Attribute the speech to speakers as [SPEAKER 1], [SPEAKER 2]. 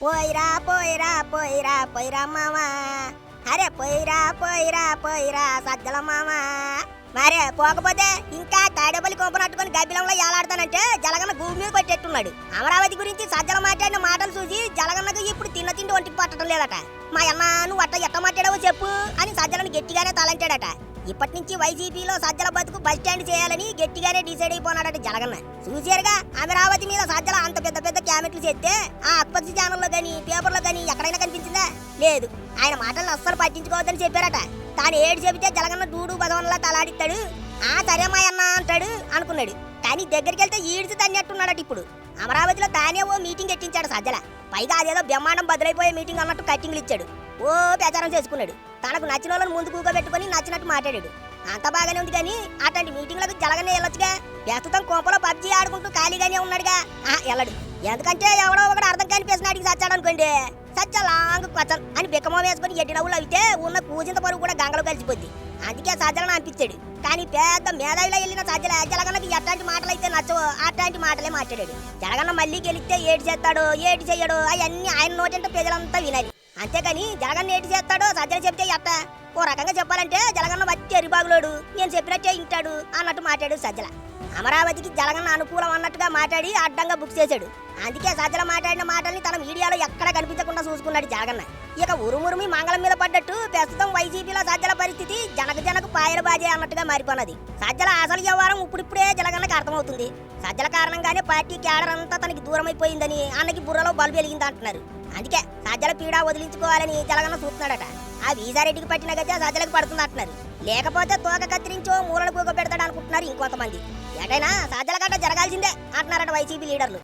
[SPEAKER 1] పోయిరా పోయిరా పోయిరా పోయిరా మామా అరే పోయిరా పోయిరా పోయిరా సజ్జల మామా మరే పోకపోతే ఇంకా తాడేపల్లి కొంపనట్టుకొని గబ్బిలంలో ఏలాడతానంటే జలగన్న భూమి మీద కొట్టేట్టున్నాడు. అమరావతి గురించి సజ్జల మాట్లాడిన మాటలు చూసి జలగన్నకు ఇప్పుడు తిన్న తిండి ఒంటికి పట్టడం లేదట. మా అన్న నువ్వు అట్ట ఎట్ట మాట్లాడావో చెప్పు అని సజ్జలను గట్టిగానే తలంచాడట. ఇప్పటి నుంచి వైసీపీలో సజ్జల బతుకు బస్ స్టాండ్ చేయాలని గట్టిగానే డిసైడ్ అయిపోనాడట జలగన్న చూసారుగా అమరావతి మీద సజ్జల అంత పెద్ద పెద్ద క్యామెట్లు చేస్తే ఆ అక్పతి ఛానల్లో కానీ పేపర్లో కానీ ఎక్కడైనా కనిపించిందా? లేదు. ఆయన మాటలను అస్సలు పట్టించుకోవద్దని చెప్పారట. తాను ఏడు చెబితే జలగన్న దూడు బదవనలా తలాడిస్తాడు. ఆ సరేమా అన్న అంటాడు అనుకున్నాడు. కానీ దగ్గరికి వెళ్తే ఈడ్చి తన్నట్టున్నాడట ఇప్పుడు. అమరావతిలో తానే ఓ మీటింగ్ ఎట్టించాడు సజ్జల పైగా అదేదో బ్రహ్మాండం బదులైపోయే మీటింగ్ అన్నట్టు కట్టింగ్లు ఇచ్చాడు. ఓ ప్రచారం చేసుకున్నాడు. తనకు నచ్చిన వాళ్ళని ముందు కూకోబెట్టుకొని నచ్చినట్టు మాట్లాడాడు. అంత బాగానే ఉంది కానీ అట్లాంటి మీటింగ్లకు జలగనే వెళ్ళొచ్చుగా. ప్రస్తుతం కోపలో పబ్జీ ఆడుకుంటూ ఖాళీగానే ఉన్నాడుగా. ఆ వెళ్ళడు. ఎందుకంటే ఎవడో ఒకడు అర్థం కనిపిస్తున్న అడిగి సచ్చాడు అనుకోండి. సచ్చ లాంగ్ కొచ్చన్ అని బిక్కమో వేసుకొని ఎట్టి నవ్వులు అయితే ఉన్న పూజింత పరువు కూడా గంగలో కలిసిపోద్ది. అందుకే సజ్జలను అనిపించాడు. కానీ పెద్ద మేధావిలో వెళ్ళిన సజ్జల జలగన్నకి ఎట్లాంటి మాటలు అయితే నచ్చవో. అట్లాంటి మాటలే మాట్లాడాడు. జలగన్న మళ్ళీ గెలిస్తే ఏటి చేస్తాడు ఏటి చేయడు అవన్నీ ఆయన నోటంటే ప్రజలంతా వినాలి. అంతేగాని జలగన్న ఏటి చేస్తాడో సజ్జన చెప్తే ఎట్ట ఓ రకంగా చెప్పాలంటే జలగన్న వచ్చి ఎరిబాగులోడు. నేను చెప్పినట్టే ఇంటాడు అన్నట్టు మాట్లాడు సజ్జల. అమరావతికి జలగన్న అనుకూలం అన్నట్టుగా మాట్లాడి అడ్డంగా బుక్ చేశాడు. అందుకే సజ్జల మాట్లాడిన మాటల్ని తన మీడియాలో కనిపించకుండా చూసుకున్నాడు జగన్న. ఇక ఉరుమురుమి మంగళం మీద పడ్డట్టు ప్రస్తుతం వైసీపీలో సజ్జల పరిస్థితి జనక జనకు పాయల బాజే అన్నట్టుగా మారిపోనది. సజ్జల అసలు వ్యవహారం ఇప్పుడిప్పుడే జలగన్నకి అర్థమవుతుంది. సజ్జల కారణంగానే పార్టీ క్యాడర్ అంతా తనకి దూరం అయిపోయిందని అన్నకి బుర్రలో బల్బు వెలిగింది అంటున్నారు. అందుకే సజ్జల పీడ వదిలించుకోవాలని జలగన్న చూస్తున్నాడట. ఆ వీసారెడ్డికి పట్టిన గజ సజ్జలకు పడుతుంది అంటున్నారు. లేకపోతే తోక కత్తిరించో మూలలు కూక పెడతాడు అనుకుంటున్నారు ఇంకొంతమంది. ఎటైనా సజ్జల గడ్డ జరగాల్సిందే అంటున్నారట వైసీపీ లీడర్లు.